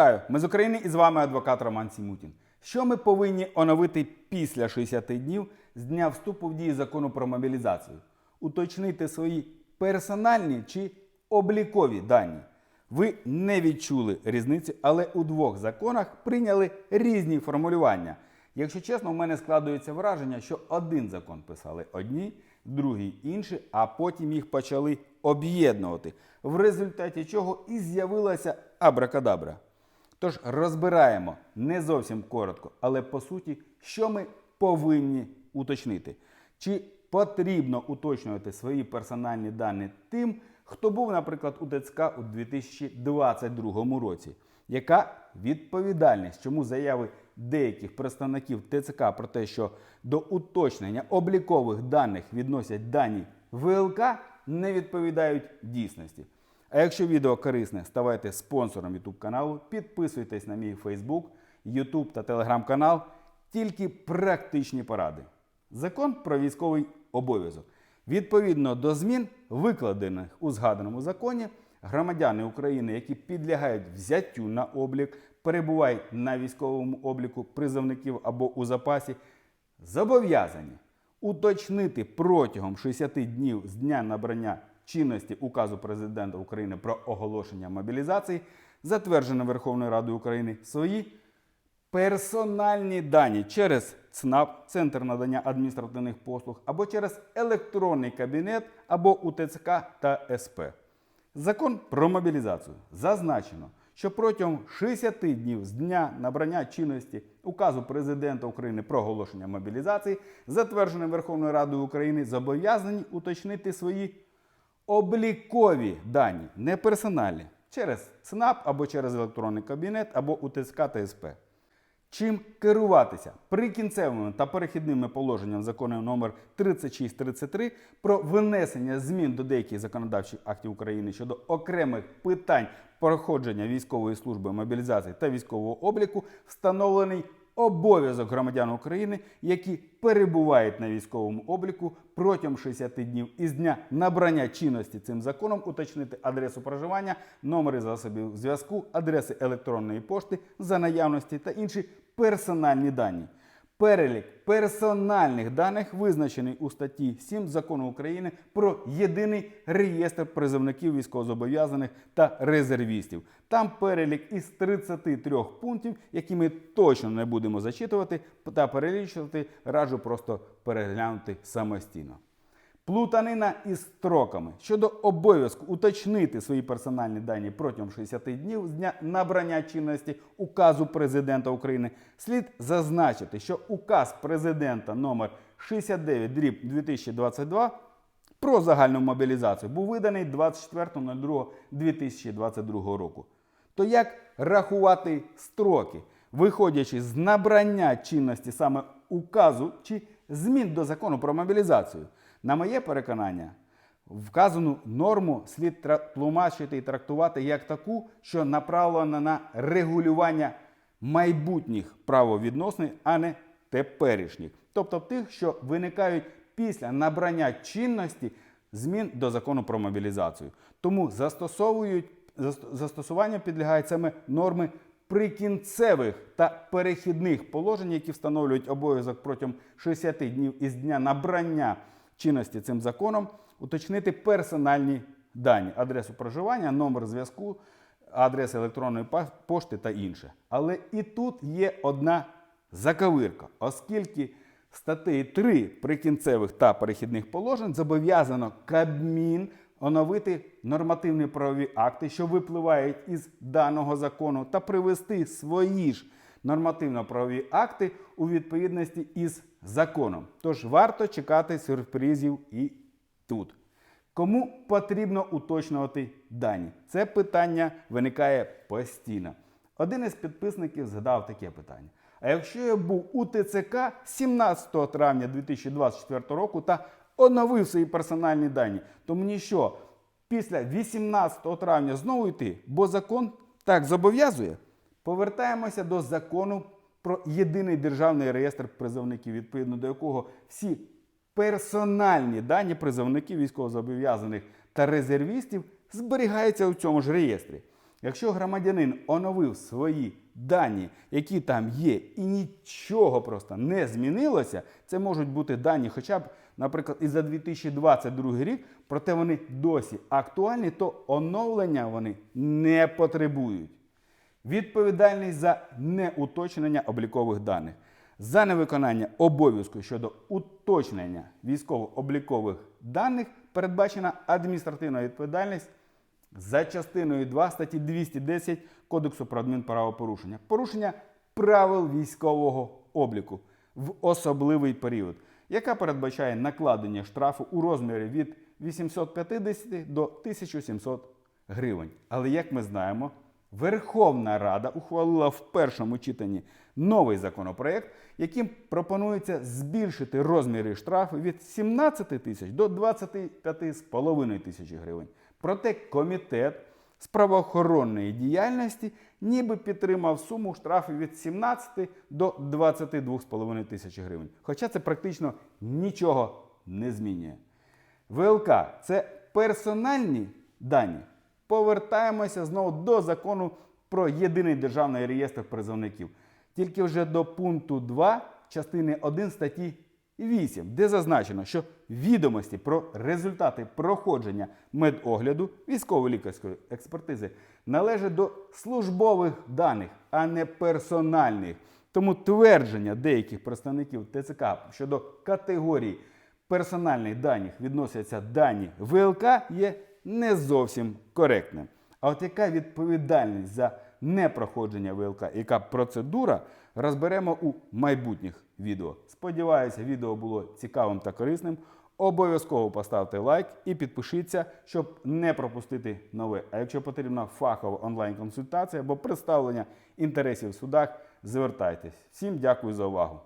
Вітаю! Ми з України і з вами адвокат Роман Сімутін. Що ми повинні оновити після 60 днів з дня вступу в дію закону про мобілізацію? Уточнити свої персональні чи облікові дані. Ви не відчули різниці, але у двох законах прийняли різні формулювання. Якщо чесно, у мене складується враження, що один закон писали одні, другий інші, а потім їх почали об'єднувати, в результаті чого і з'явилася абракадабра. Тож розбираємо не зовсім коротко, але по суті, що ми повинні уточнити. Чи потрібно уточнювати свої персональні дані тим, хто був, наприклад, у ТЦК у 2022 році? Яка відповідальність, чому заяви деяких представників ТЦК про те, що до уточнення облікових даних відносять дані ВЛК, не відповідають дійсності? А якщо відео корисне, ставайте спонсором YouTube каналу, підписуйтесь на мій Facebook, YouTube та Telegram канал. Тільки практичні поради. Закон про військовий обов'язок. Відповідно до змін, викладених у згаданому законі, громадяни України, які підлягають взяттю на облік, перебувають на військовому обліку призовників або у запасі, зобов'язані уточнити протягом 60 днів з дня набрання чинності указу президента України про оголошення мобілізації, затверджене Верховною Радою України, свої персональні дані через ЦНАП, Центр надання адміністративних послуг, або через електронний кабінет, або УТЦК та СП. Закон про мобілізацію зазначено, що протягом 60 днів з дня набрання чинності указу президента України про оголошення мобілізації, затвердженим Верховною Радою України, зобов'язані уточнити свої облікові дані, не персональні, через ЦНАП або через електронний кабінет, або УТСК та СП. Чим керуватися прикінцевими та перехідними положенням закону номер 3633 про внесення змін до деяких законодавчих актів України щодо окремих питань проходження військової служби мобілізації та військового обліку, встановлений обов'язок громадян України, які перебувають на військовому обліку протягом 60 днів із дня набрання чинності цим законом уточнити адресу проживання, номери засобів зв'язку, адреси електронної пошти за наявності та інші персональні дані. Перелік персональних даних визначений у статті 7 закону України про єдиний реєстр призовників військовозобов'язаних та резервістів. Там перелік із 33 пунктів, які ми точно не будемо зачитувати та перелічувати, раджу просто переглянути самостійно. Плутанина із строками щодо обов'язку уточнити свої персональні дані протягом 60 днів з дня набрання чинності указу президента України, слід зазначити, що указ президента номер 69 дріб 2022 про загальну мобілізацію був виданий 24.02.2022 року. То як рахувати строки, виходячи з набрання чинності саме указу чи змін до закону про мобілізацію? На моє переконання, вказану норму слід тлумачити і трактувати як таку, що направлена на регулювання майбутніх правовідносин, а не теперішніх, тобто тих, що виникають після набрання чинності змін до закону про мобілізацію. Тому застосовують застосування підлягають саме норми прикінцевих та перехідних положень, які встановлюють обов'язок протягом 60 днів із дня набрання чинності цим законом, уточнити персональні дані, адресу проживання, номер зв'язку, адрес електронної пошти та інше. Але і тут є одна заковирка, оскільки статтею 3 прикінцевих та перехідних положень зобов'язано Кабмін оновити нормативні правові акти, що випливають із даного закону, та привести свої ж нормативно-правові акти у відповідності із законом. Тож варто чекати сюрпризів і тут. Кому потрібно уточнювати дані? Це питання виникає постійно. Один із підписників згадав таке питання. А якщо я був у ТЦК 17 травня 2024 року та оновив свої персональні дані, то мені що, після 18 травня знову йти? Бо закон так зобов'язує? Повертаємося до закону про єдиний державний реєстр призовників, відповідно до якого всі персональні дані призовників військовозобов'язаних та резервістів зберігаються у цьому ж реєстрі. Якщо громадянин оновив свої дані, які там є, і нічого просто не змінилося, це можуть бути дані, хоча б, наприклад, і за 2022 рік, проте вони досі актуальні, то оновлення вони не потребують. Відповідальність за неуточнення облікових даних. За невиконання обов'язку щодо уточнення військово-облікових даних передбачена адміністративна відповідальність за частиною 2 статті 210 Кодексу про адмінправопорушення. Порушення правил військового обліку в особливий період, яка передбачає накладення штрафу у розмірі від 850 до 1700 гривень. Але як ми знаємо, Верховна Рада ухвалила в першому читанні новий законопроект, яким пропонується збільшити розміри штрафу від 17 тисяч до 25,5 тисяч гривень. Проте комітет з правоохоронної діяльності ніби підтримав суму штрафів від 17 до 22,5 тисяч гривень. Хоча це практично нічого не змінює. ВЛК це персональні дані. Повертаємося знову до закону про єдиний державний реєстр призовників. Тільки вже до пункту 2 частини 1 статті 8, де зазначено, що відомості про результати проходження медогляду військово-лікарської експертизи належать до службових даних, а не персональних. Тому твердження деяких представників ТЦК щодо категорії персональних даних відносяться дані ВЛК є не зовсім коректним. А от яка відповідальність за непроходження ВЛК, яка процедура, розберемо у майбутніх відео. Сподіваюся, відео було цікавим та корисним. Обов'язково поставте лайк і підпишіться, щоб не пропустити нове. А якщо потрібна фахова онлайн-консультація або представлення інтересів в судах, звертайтесь. Всім дякую за увагу.